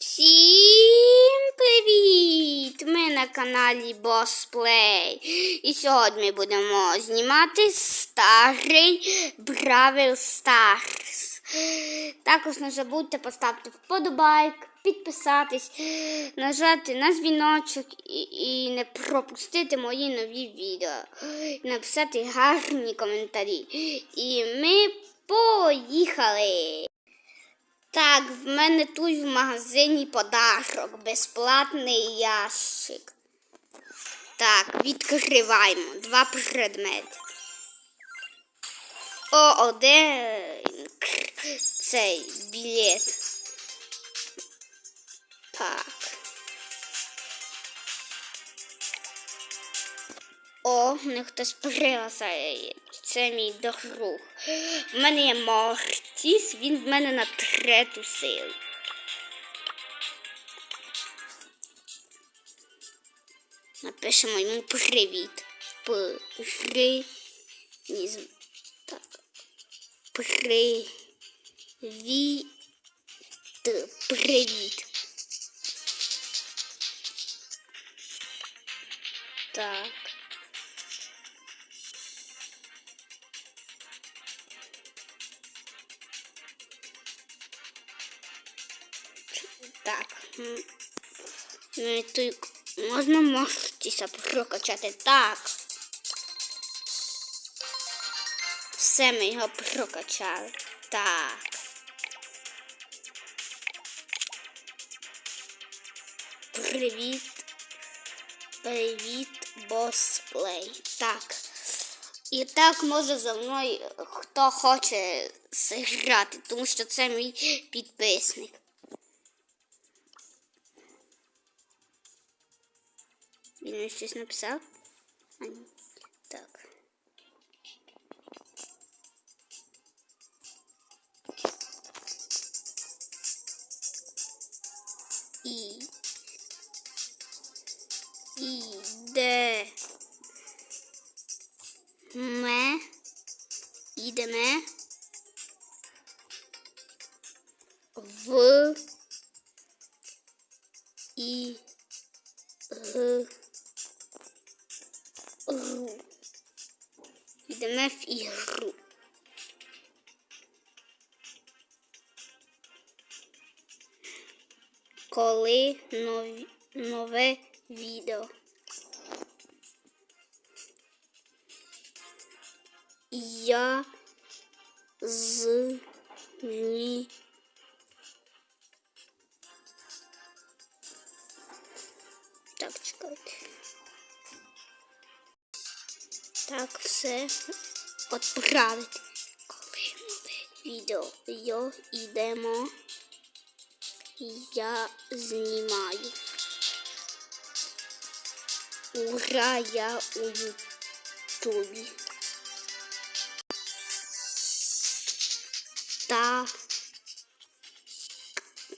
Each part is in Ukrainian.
Всім привіт! Ми на каналі Boss Play. І сьогодні ми будемо знімати старий Бравл Stars. Також не забудьте поставити вподобайк, підписатись, нажати на дзвіночок і, і не пропустити мої нові відео. І написати гарні коментарі. І ми поїхали! Так, в мене тут в магазині подарок, безплатний ящик. Так, відкриваємо два предмети. О, один цей білет. Так. О, не хтось пригласає. Це мій друг. В мене є Мортіс, він в мене на трету силу. Напишемо йому привіт. При... Ні, з- так. Привіт. Привіт. Так. Так. Ну тут можна Мортіса прокачати. Так. Все ми його прокачали. Так. Привіт. Привіт, босплей. Так. І так може за мною хто хоче зіграти, тому що це мій підписник. Він щось написав? А, ні. Так. І. І де. Йдемо в ігру. Коли нові, нове відео. Я з ні. Так, чекайте. Так, все відправити. Коли нове відео йо йдемо. Я знімаю. Ура, я у Ютубі. Та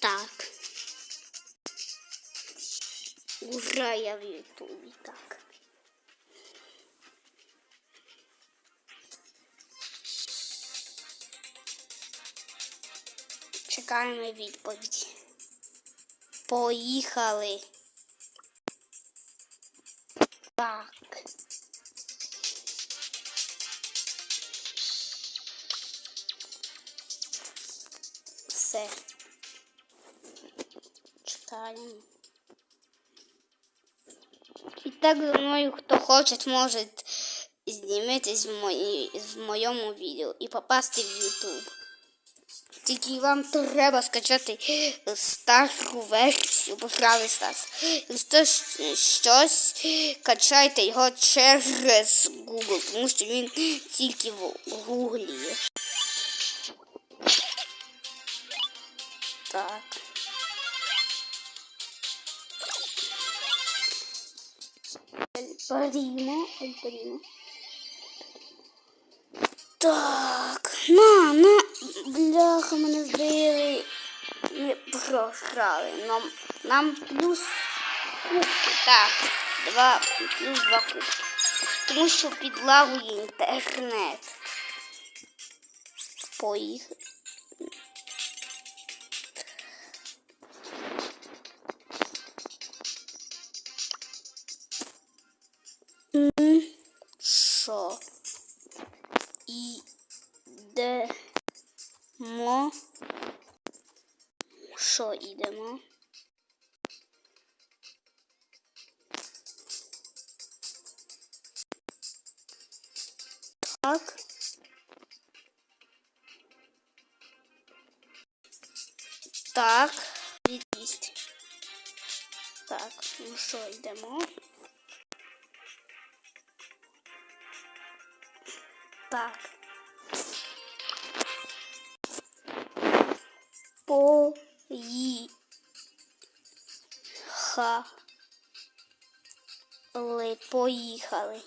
так. Ура, я в Ютубі, так. Чекаємо відповіді. Поїхали. Так. Все. Чекаємо. І так мною, хто хоче, може знімитись в, мої, в моєму відео і попасти в YouTube. Тільки вам треба скачати старшу версію поправи Стас. Якщо щось качайте його через Google, тому що він тільки в є. Так. Примо, примо. Так, на, на, Бляха, мене збили. Ми програли. Нам, нам плюс кубки. Так, два, плюс два кубки. Тому що під лавою інтернет. Поїхали. Що? Йдемо? Так. Так, від'їсть. Так, ну що, йдемо? Так. Поїхали. Поїхали.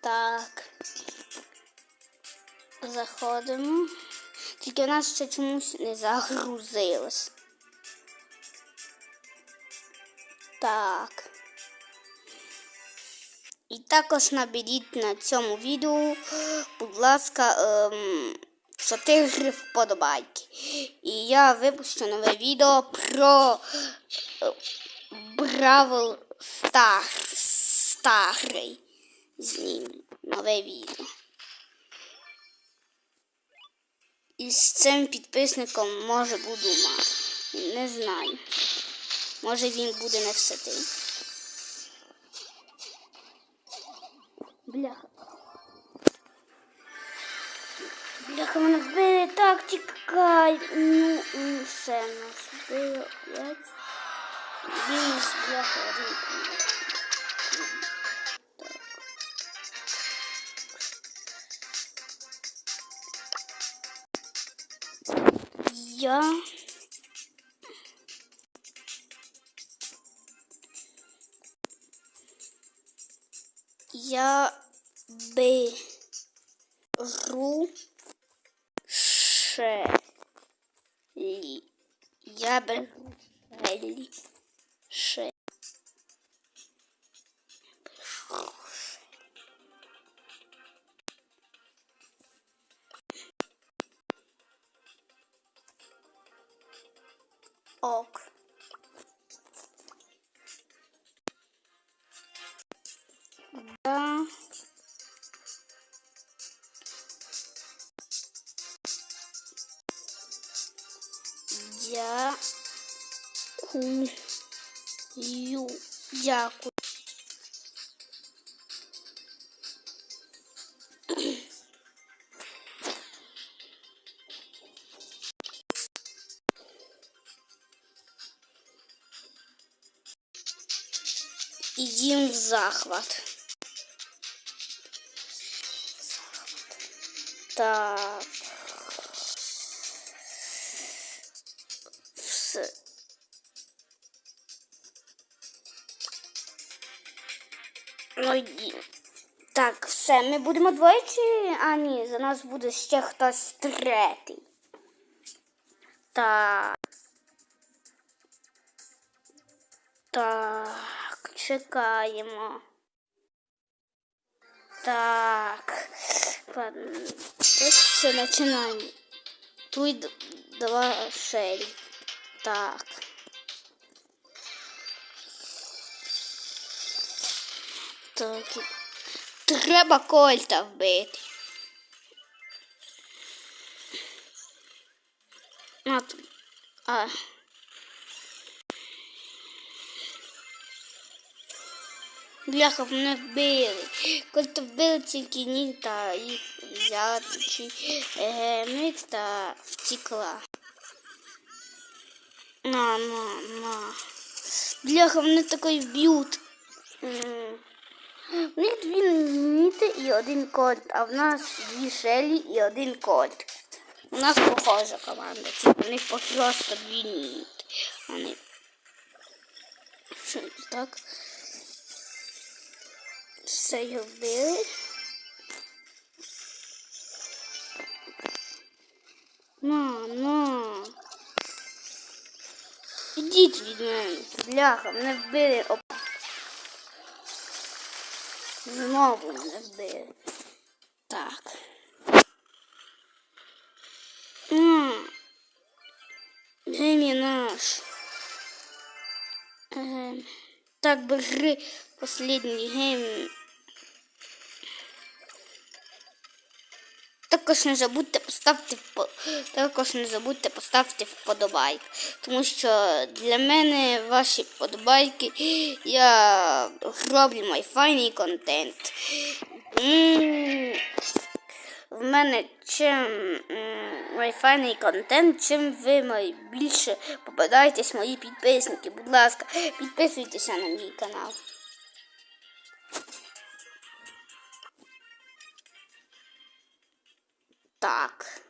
Так. Заходимо. Тільки у нас ще чомусь не загрузилось. Так. І також наберіть на цьому відео, будь ласка, ем, 4 вподобайки. І я випущу нове відео про е, Бравл Стар. Старий. Зніму нове відео. І з цим підписником може буду мати. Не знаю. Може він буде не в сети. Бляха. Бляха, мене вбили, так тікай. Ну, ну, все, нас вбили опять. Мінус, бляха, один. Так. Я... Я беру шелі. Я беру Дякую. Дякую. Ідім в захват. Так. Ну. Так, все, ми будемо двоє. А, ні, за нас буде ще хтось третій. Так. Так, чекаємо. Так. Ладно. Все починаємо. Тут два шелі. Так. Так. і- Треба кольта вбити. А, тут. А. Бляха, мене вбили. Кольта вбили тільки ні та їх взяти чи гемик та втекла. На, на, на. Бляха, мене такий вб'ють. У них дві ніти і один кольт, а в нас дві шелі і один кольт. У нас похожа команда. У них просто дві ніти. Вони... Так? Все його вбили. На, на. Ідіть від мене. Бляха, мене вбили. Знову не вбили. Так. Гені наш. Ем, Так би гри послідній гейм. Також не забудьте поставити також не забудьте поставити вподобайк. Тому що для мене ваші вподобайки я роблю мій файний контент. В мене чим м, мій файний контент, чим ви найбільше попадаєтесь мої підписники. Будь ласка, підписуйтеся на мій канал. Так.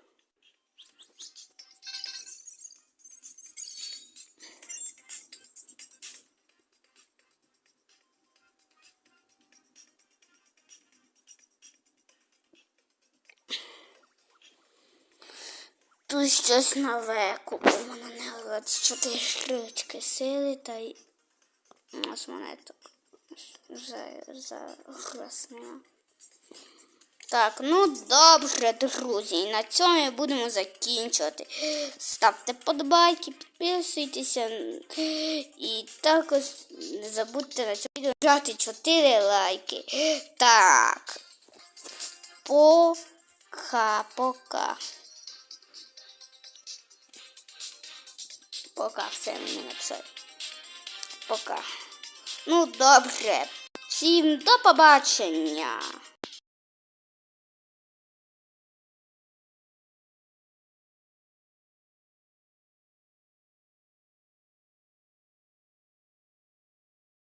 Тут щось нове купимо на нього 24 штучки сили та й у нас монеток за, за. Так, ну добре, друзі. І на цьому ми будемо закінчувати. Ставте подбайки, підписуйтеся. І також не забудьте на цьому відео дати 4 лайки. Так. Пока-пока. Пока все мені написали. Пока. Ну, добре. Всім до побачення.